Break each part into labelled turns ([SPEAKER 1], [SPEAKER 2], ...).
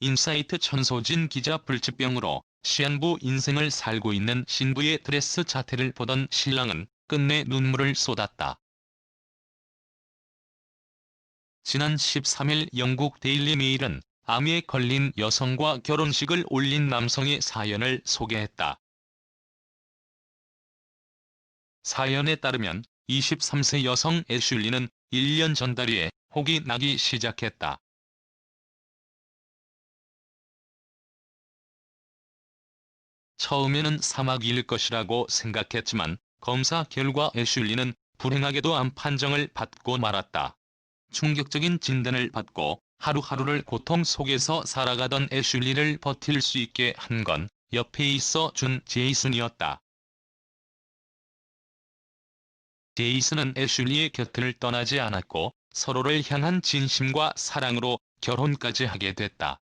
[SPEAKER 1] 인사이트 천소진 기자 불치병으로 시한부 인생을 살고 있는 신부의 드레스 자태를 보던 신랑은 끝내 눈물을 쏟았다. 지난 13일 영국 데일리 메일은 암에 걸린 여성과 결혼식을 올린 남성의 사연을 소개했다. 사연에 따르면 23세 여성 애슐리는 1년 전 다리에 혹이 나기 시작했다. 처음에는 사막일 것이라고 생각했지만 검사 결과 애슐리는 불행하게도 암 판정을 받고 말았다. 충격적인 진단을 받고 하루하루를 고통 속에서 살아가던 애슐리를 버틸 수 있게 한 건 옆에 있어 준 제이슨이었다. 제이슨은 애슐리의 곁을 떠나지 않았고 서로를 향한 진심과 사랑으로 결혼까지 하게 됐다.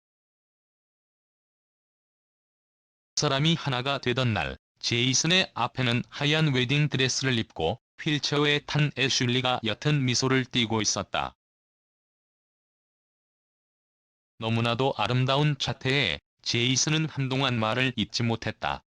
[SPEAKER 1] 사람이 하나가 되던 날, 제이슨의 앞에는 하얀 웨딩 드레스를 입고 휠체어에 탄 애슐리가 옅은 미소를 띠고 있었다. 너무나도 아름다운 자태에 제이슨은 한동안 말을 잇지 못했다.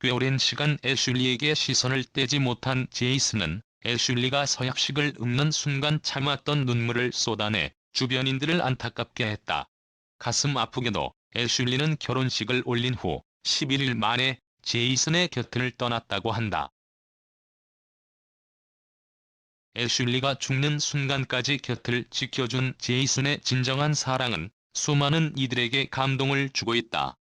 [SPEAKER 1] 꽤 오랜 시간 애슐리에게 시선을 떼지 못한 제이슨은 애슐리가 서약식을 읊는 순간 참았던 눈물을 쏟아내 주변인들을 안타깝게 했다. 가슴 아프게도 애슐리는 결혼식을 올린 후 11일 만에 제이슨의 곁을 떠났다고 한다. 애슐리가 죽는 순간까지 곁을 지켜준 제이슨의 진정한 사랑은 수많은 이들에게 감동을 주고 있다.